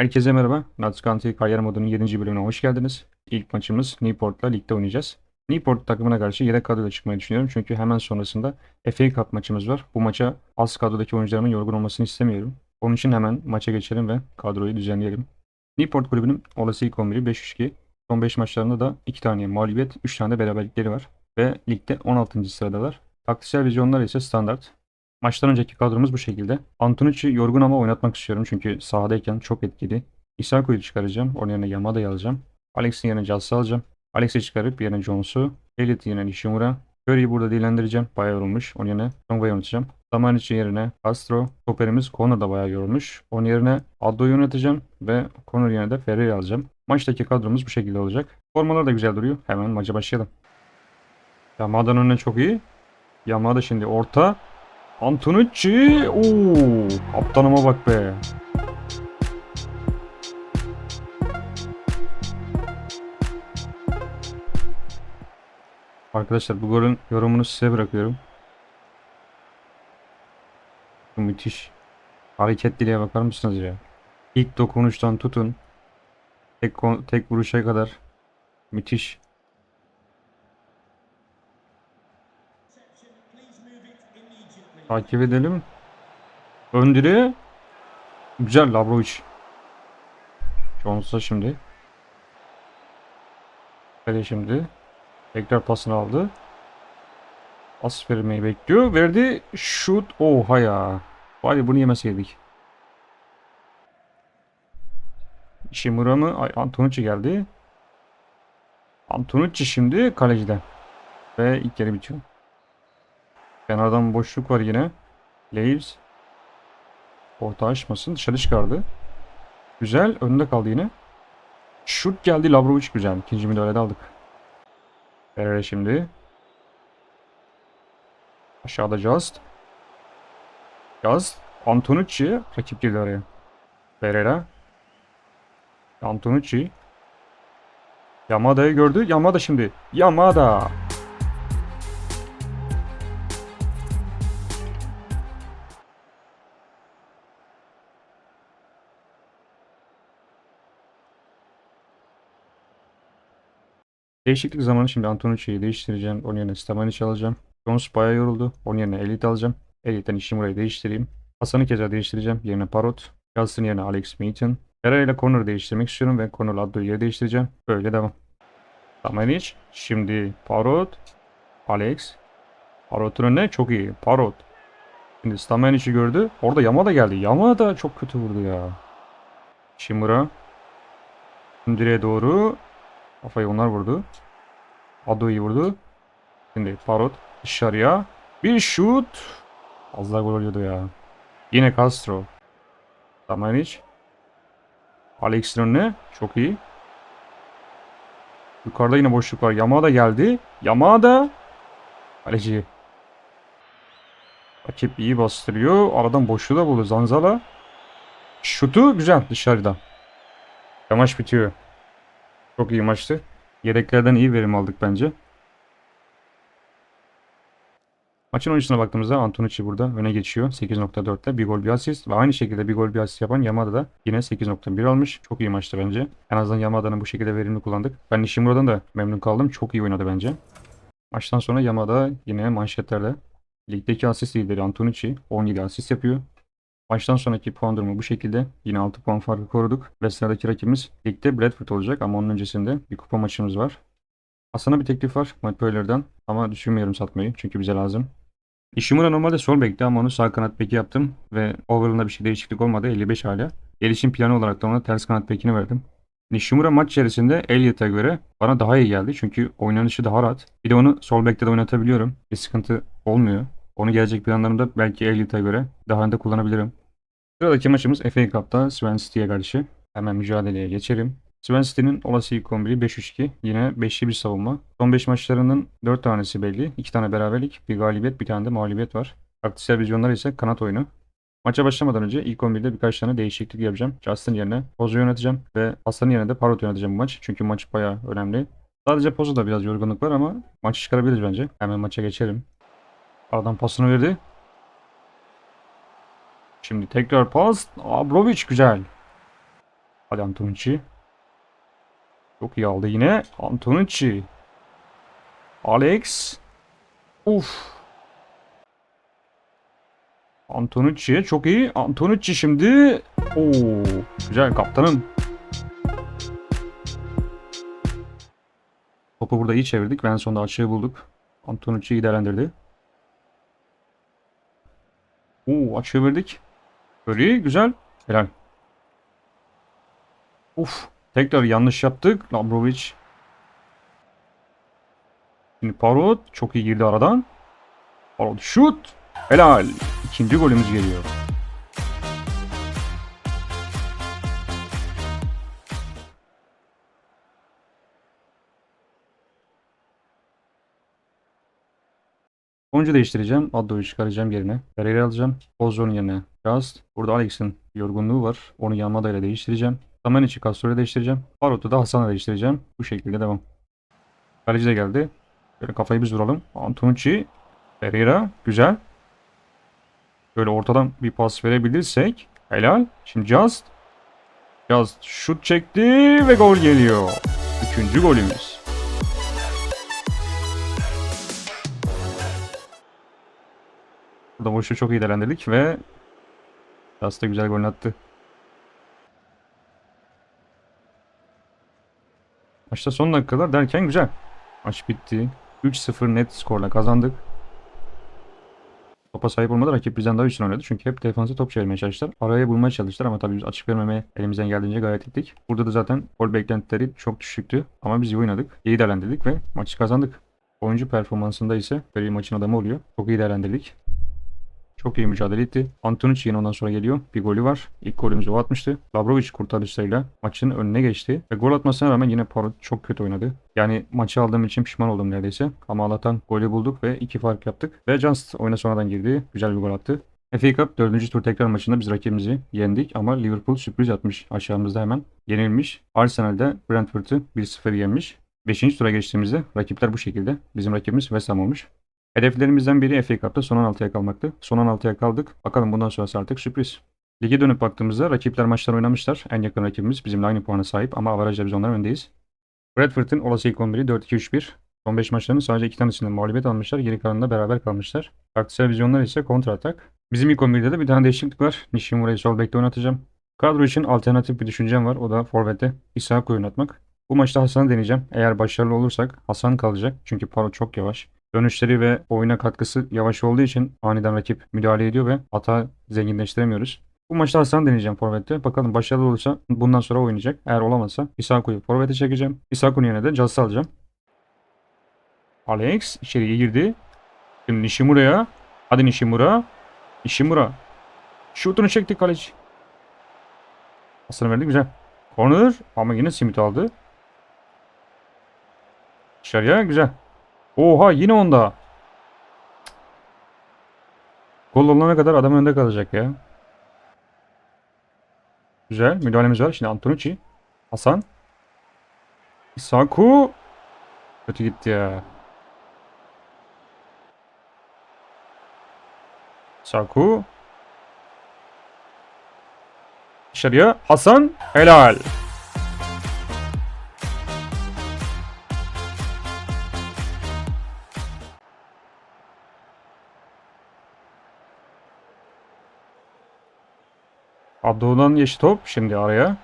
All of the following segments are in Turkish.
Herkese merhaba. Nats County kariyer modunun 7. bölümüne hoş geldiniz. İlk maçımız Newport'la ligde oynayacağız. Newport takımına karşı yedek kadroyla çıkmayı düşünüyorum. Çünkü hemen sonrasında FA Cup maçımız var. Bu maça az kadrodaki oyuncularımın yorgun olmasını istemiyorum. Onun için hemen maça geçelim ve kadroyu düzenleyelim. Newport kulübünün olası ilk 11'i 5-3-2. Son 5 maçlarında da 2 tane mağlubiyet, 3 tane de beraberlikleri var. Ve ligde 16. sıradalar. Taktiksel vizyonlar ise standart. Maçtan önceki kadromuz bu şekilde. Antonucci yorgun ama oynatmak istiyorum çünkü sahadayken çok etkili. Isako'yu çıkaracağım. Onun yerine Yamada'yı alacağım. Alex'in yerine Jass'ı alacağım. Alex'i çıkarıp yerine Jones'u. Elliot yerine Nishimura. Curry'i burada değerlendireceğim. Bayağı yorulmuş. Onun yerine Tonga'yı oynatacağım. Zamanici yerine Castro. Stoperimiz Conor da bayağı yorulmuş. Onun yerine Addo'yu oynatacağım. Ve Conor yerine de Ferreira alacağım. Maçtaki kadromuz bu şekilde olacak. Formalar da güzel duruyor. Hemen maça başlayalım. Yamada'nın önüne çok iyi. Yamada şimdi orta. Antonucci. Oo, kaptanıma bak be. Arkadaşlar bu golün yorumunu size bırakıyorum. Müthiş. Hareketliliğe bakar mısınız ya? İlk dokunuştan tutun. Tek, tek vuruşa kadar. Müthiş. Takip edelim. Ön direğe. Güzel Labrovic. Jones'a şimdi. Kale şimdi. Tekrar pasını aldı. Pas vermeyi bekliyor. Verdi. Şut. Oha ya. Vay bunu yemeseydik. Ishimura mı? Ay Antonucci geldi. Antonucci şimdi kaleciden. Ve ilk yarı bitiyor. Kenardan boşluk var yine. Leaves. Orta açmasın. Dışarı çıkardı. Güzel. Önünde kaldı yine. Şut geldi. Labrovic güzel. İkinci müdahalede aldık. Ferreira şimdi. Aşağıda Just. Just. Antonucci. Rakip girdi araya. Ferreira. Antonucci. Yamada'yı gördü. Yamada şimdi. Yamada. Değişiklik zamanı şimdi Antonucci'yi değiştireceğim. Onun yerine Stamanic alacağım. Jones bayağı yoruldu. Onun yerine Elite alacağım. Elite'den Ishimura'yı değiştireyim. Hasan'ı keza değiştireceğim. Yerine Parrot. Gels'in yerine Alex Meaton. Herrera ile Connor'ı değiştirmek istiyorum ve Connor'la yer değiştireceğim. Böyle devam. Stamanic. Şimdi Parrot. Alex. Parrot'un önüne çok iyi. Parrot. Şimdi Stamanic'i gördü. Orada Yamada geldi. Yamada çok kötü vurdu ya. Shimura. Direğe doğru. Kafayı onlar vurdu. Ado'yu vurdu. Şimdi Parrot dışarıya. Bir şut. Az daha gol oluyordu ya. Yine Castro. Tamanic. Alex'in önüne. Çok iyi. Yukarıda yine boşluk var. Yamada geldi. Yamada. Kaleci. Rakip iyi bastırıyor. Aradan boşluğu da buldu. Zanzala. Şutu güzel dışarıda. Ve Maç bitiyor. Çok iyi maçtı. Yedeklerden iyi verim aldık bence. Maçın oyuncusuna baktığımızda Antonucci burada öne geçiyor. 8.4'te bir gol bir asist ve aynı şekilde bir gol bir asist yapan Yamada da yine 8.1 almış. Çok iyi maçtı bence. En azından Yamada'nın bu şekilde verimli kullandık. Ben Nishimura'dan da memnun kaldım. Çok iyi oynadı bence. Maçtan sonra Yamada yine manşetlerde. Ligdeki asist lideri Antonucci 17 asist yapıyor. Maçtan sonraki puan durumu bu şekilde. Yine 6 puan farkı koruduk. Ve sıradaki rakibimiz ligde Bradford olacak ama onun öncesinde bir kupa maçımız var. Hasan'a bir teklif var Matt ama düşünmüyorum satmayı çünkü bize lazım. Ishimura normalde sol bekti ama onu sağ kanat beki yaptım ve overall'da bir şey değişiklik olmadı 55 hala. Gelişim planı olarak da ona ters kanat bekini verdim. Nishimura maç içerisinde Elliott'a göre bana daha iyi geldi çünkü oynanışı daha rahat. Bir de onu sol bekte de oynatabiliyorum. Bir sıkıntı olmuyor. Onu gelecek planlarımda belki Elliott'a göre daha önde kullanabilirim. Sıradaki maçımız FA Cup'ta Swansea City'ye karşı. Hemen mücadeleye geçelim. Swansea City'nin olası ilk 11'i 5-3-2. Yine 5'li bir savunma. Son 5 maçlarının 4 tanesi belli. 2 tane beraberlik, bir galibiyet, bir tane de mağlubiyet var. Taktiksel vizyonlar ise kanat oyunu. Maça başlamadan önce ilk 11'de birkaç tane değişiklik yapacağım. Justin yerine Pozo yöneteceğim ve Hasan'ın yerine de Parrot yöneteceğim bu maç. Çünkü maç bayağı önemli. Sadece Pozo'da biraz yorgunluk var ama maçı çıkarabiliriz bence. Hemen maça geçelim. Aradan pasını verdi. Şimdi tekrar pas. Abrovic güzel. Hadi Antonucci. Çok iyi aldı yine. Antonucci. Alex. Uf. Antonucci çok iyi. Antonucci şimdi. Oo, güzel kaptanım. Topu burada iyi çevirdik. Ben sonunda açığı bulduk. Antonucci iyi değerlendirdi. Oo, açığı verdik. Böyle güzel. Helal. Uf. Tekrar yanlış yaptık. Labrovic. Şimdi Parot çok iyi girdi aradan. Parot şut. Helal. İkinci golümüz geliyor. Oyuncu değiştireceğim. Addo'yu çıkaracağım yerine. Pereira alacağım. Ozzo'nun yerine. Just. Burada Alex'in yorgunluğu var. Onu Yamada ile değiştireceğim. Tamanic'i Castro'yla değiştireceğim. Parot'u da Hasan'la değiştireceğim. Bu şekilde devam. Kaleci de geldi. Böyle kafayı biz vuralım. Antonucci. Pereira. Güzel. Böyle ortadan bir pas verebilirsek. Helal. Şimdi Just. Just şut çekti ve gol geliyor. Üçüncü golümüz. Burada boşu çok iyi değerlendirdik ve Just da güzel gol attı. Maçta son dakikalar derken güzel. Maç bitti. 3-0 net skorla kazandık. Topa sahip olmadı rakip bizden daha üstün oynadı. Çünkü hep defansa top çevirmeye çalıştılar. Araya bulmaya çalıştılar ama tabii biz açık vermemeye elimizden geldiğince gayret ettik. Burada da zaten gol beklentileri çok düşüktü. Ama biz iyi oynadık. İyi değerlendirdik ve maçı kazandık. Oyuncu performansında ise böyle maçın adamı oluyor. Çok iyi değerlendirdik. Çok iyi mücadele etti. Antonucci yine ondan sonra geliyor. Bir golü var. İlk golümüzü o atmıştı. Labrovic kurtarışlarıyla maçın önüne geçti. Ve gol atmasına rağmen yine Parot çok kötü oynadı. Yani maçı aldığım için pişman oldum neredeyse. Ama Allah'tan golü bulduk ve iki fark yaptık. Ve Just oyuna sonradan girdi. Güzel bir gol attı. FA Cup 4. tur tekrar maçında biz rakibimizi yendik ama Liverpool sürpriz yapmış aşağımızda hemen. Yenilmiş. Arsenal'de Brentford'u 1-0 yenmiş. 5. tura geçtiğimizde rakipler bu şekilde. Bizim rakibimiz West Ham olmuş. Hedeflerimizden biri FA Cup'ta son 16'ya kalmaktı. Son 16'ya kaldık. Bakalım bundan sonrası artık sürpriz. Lige dönüp baktığımızda rakipler maçlar oynamışlar. En yakın rakibimiz bizimle aynı puana sahip ama avarajda biz onların öndeyiz. Bradford'ın olası ilk 11'i 4-2-3-1. Son 5 maçlarının sadece 2 tanesinden mağlubiyet almışlar. Geri kalanında beraber kalmışlar. Taktiksel vizyonlar ise kontra atak. Bizim ilk 11'de de bir tane değişiklik var. Nishimura'yı sol bekte oynatacağım. Kadro için alternatif bir düşüncem var. O da forvette İshak'ı oynatmak. Bu maçta Hasan'ı deneyeceğim. Eğer başarılı olursak Hasan kalacak. Çünkü Paro çok yavaş. Dönüşleri ve oyuna katkısı yavaş olduğu için aniden rakip müdahale ediyor ve hata zenginleştiremiyoruz. Bu maçta Hasan deneyeceğim forvette. Bakalım başarılı olursa bundan sonra oynayacak. Eğer olamazsa Isaku'yu forvete çekeceğim. Isaku'nun yerine de Jazz alacağım. Alex içeriye girdi. Şimdi Nishimura'ya. Hadi Nishimura. Nishimura. Şutunu çekti kaleci. Pasını verdi güzel. Corner ama yine simit aldı. Dışarıya güzel. Oha yine onda. Gol olana kadar adam önde kalacak ya. Güzel müdahalemiz var. Şimdi Antonucci. Hasan. Saku. Kötü gitti ya. Saku. Dışarıya. Hasan. Helal. Abdo'dan yeşil top şimdi araya.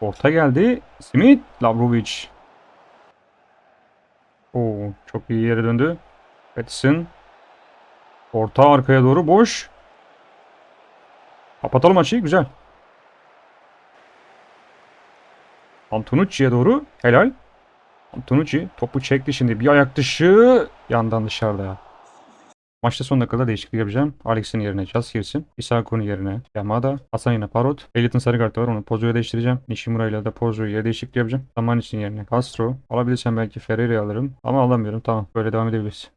Orta geldi. Smith, Labrovic. Oo, çok iyi yere döndü. Patterson. Orta arkaya doğru boş. Kapatalım açıyı. Güzel. Antonucci'ye doğru. Helal. Antonucci topu çekti şimdi. Bir ayak dışı. Yandan dışarıda. Maçta son dakikada değişiklik yapacağım. Alex'in yerine Jazz girsin. Isaku'nun yerine Yamada. Hasan yine Parot. Elit'in sarı kartı var. Onu Pozo'ya değiştireceğim. Nishimura ile de Pozo'yu yere değişiklik yapacağım. Zaman için yerine Castro. Alabilirsem belki Ferreira'yı alırım. Ama alamıyorum. Tamam. Böyle devam edebiliriz.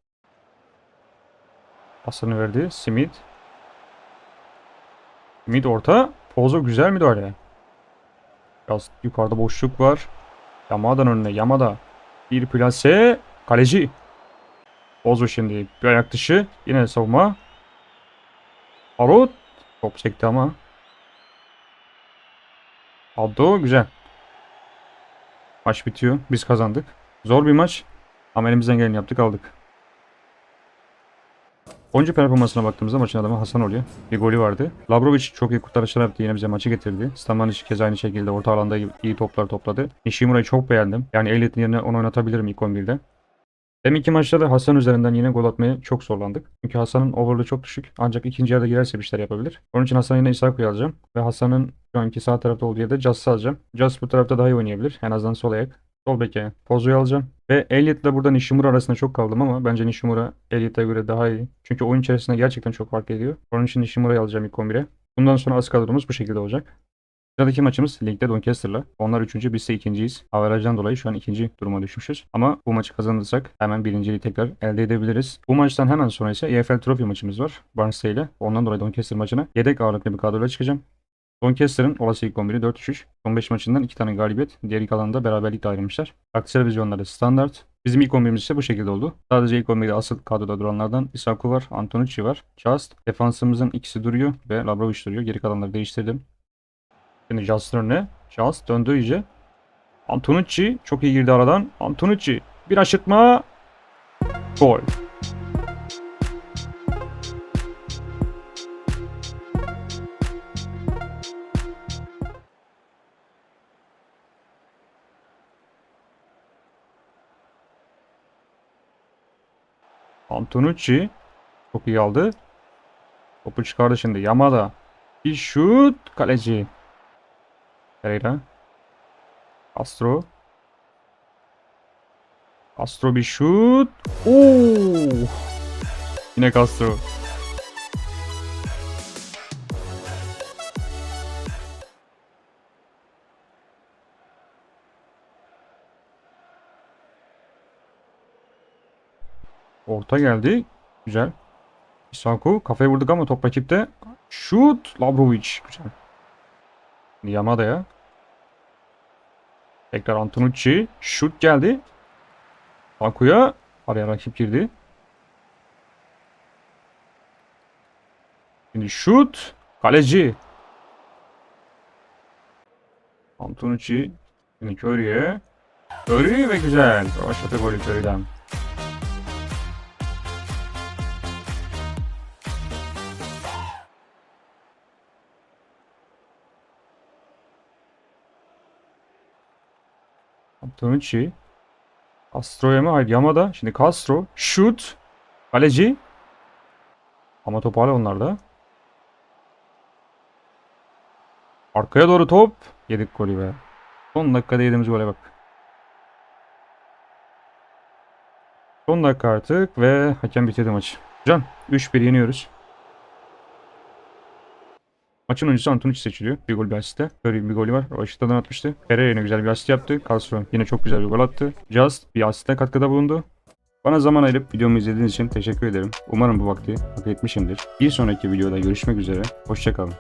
Pasını verdi. Smith. Smith orta. Pozo güzel müdahale. Biraz yukarıda boşluk var. Yamada'nın önüne. Yamada. Bir plase. Kaleci. Bozu şimdi bir ayak dışı. Yine savunma. Arut. Top çekti ama. Aldo güzel. Maç bitiyor. Biz kazandık. Zor bir maç. Ama elimizden geleni yaptık aldık. Oyuncu performansına baktığımızda maçın adamı Hasan oluyor. Bir golü vardı. Labrovic çok iyi kurtarışlar yaptı. Yine bize maçı getirdi. Stamanic kez aynı şekilde orta alanda iyi, toplar topladı. Nishimura'yı çok beğendim. Yani Elliot'ın yerine onu oynatabilirim ilk 11'de. Deminki maçta da Hasan üzerinden yine gol atmaya çok zorlandık. Çünkü Hasan'ın overall'ı çok düşük. Ancak ikinci yarıda girerse bir şeyler yapabilir. Onun için Hasan yine İsaku'yu alacağım. Ve Hasan'ın şu anki sağ tarafta olduğu yerde Jass'ı alacağım. Jass bu tarafta daha iyi oynayabilir. En azından sol ayak. Sol beke Pozo'yu alacağım. Ve Elliot'la burada Nishimura arasında çok kaldım ama bence Nishimura Elliot'a göre daha iyi. Çünkü oyun içerisinde gerçekten çok fark ediyor. Onun için Nishimura'yı alacağım ilk 11'e. Bundan sonra az kadromuz bu şekilde olacak. Sıradaki maçımız ligde Doncaster'la. Onlar üçüncü, biz ise ikinciyiz. Averajdan dolayı şu an ikinci duruma düşmüşüz. Ama bu maçı kazanırsak hemen birinciliği tekrar elde edebiliriz. Bu maçtan hemen sonra ise EFL Trophy maçımız var. Barnsley ile. Ondan dolayı Doncaster maçına yedek ağırlıklı bir kadroyla çıkacağım. Doncaster'ın olası ilk 11'i 4-3-3. Son 5 maçından 2 tane galibiyet. Diğer kalanında beraberlikle ayrılmışlar. Taktiksel vizyonları standart. Bizim ilk 11'imiz ise bu şekilde oldu. Sadece ilk 11'de asıl kadroda duranlardan Isaku var, Antonucci var, Just. Defansımızın ikisi duruyor ve Labrovic duruyor. Geri kalanları değiştirdim. Şimdi Just'ın önüne. Just döndü iyice. Antonucci çok iyi girdi aradan. Antonucci bir aşırtma. Gol. Antonucci çok iyi aldı. Topu çıkardı şimdi. Yamada. Bir şut. Kaleci. Pereira. Castro. Castro bir şut. Oo! Yine Castro. Orta geldi. Güzel. Isaku kafaya vurduk ama top rakipte. Şut. Labrovic. Güzel. Yamada'ya. Tekrar Antonucci. Şut geldi. Akuya. Araya rakip girdi. Şimdi şut. Kaleci. Antonucci. Şimdi Curry'e. Curry ve güzel. Rövaşata golü Curry'den. Antonucci. Castro'ya mı? Hayır Yamada. Şimdi Castro. Şut. Kaleci. Ama top hala onlarda. Arkaya doğru top. Yedik golü be. Son dakikada yediğimiz gole bak. Son dakika artık ve hakem bitirdi maçı. Can 3-1 yeniyoruz. Maçın oyuncusu Antonucci seçiliyor. Bir gol bir asiste. Böyle bir golü var. O Işık'tan atmıştı. Pereira yine güzel bir asist yaptı. Castro yine çok güzel bir gol attı. Just bir asiste katkıda bulundu. Bana zaman ayırıp videomu izlediğiniz için teşekkür ederim. Umarım bu vakti hak etmişimdir. Bir sonraki videoda görüşmek üzere. Hoşçakalın.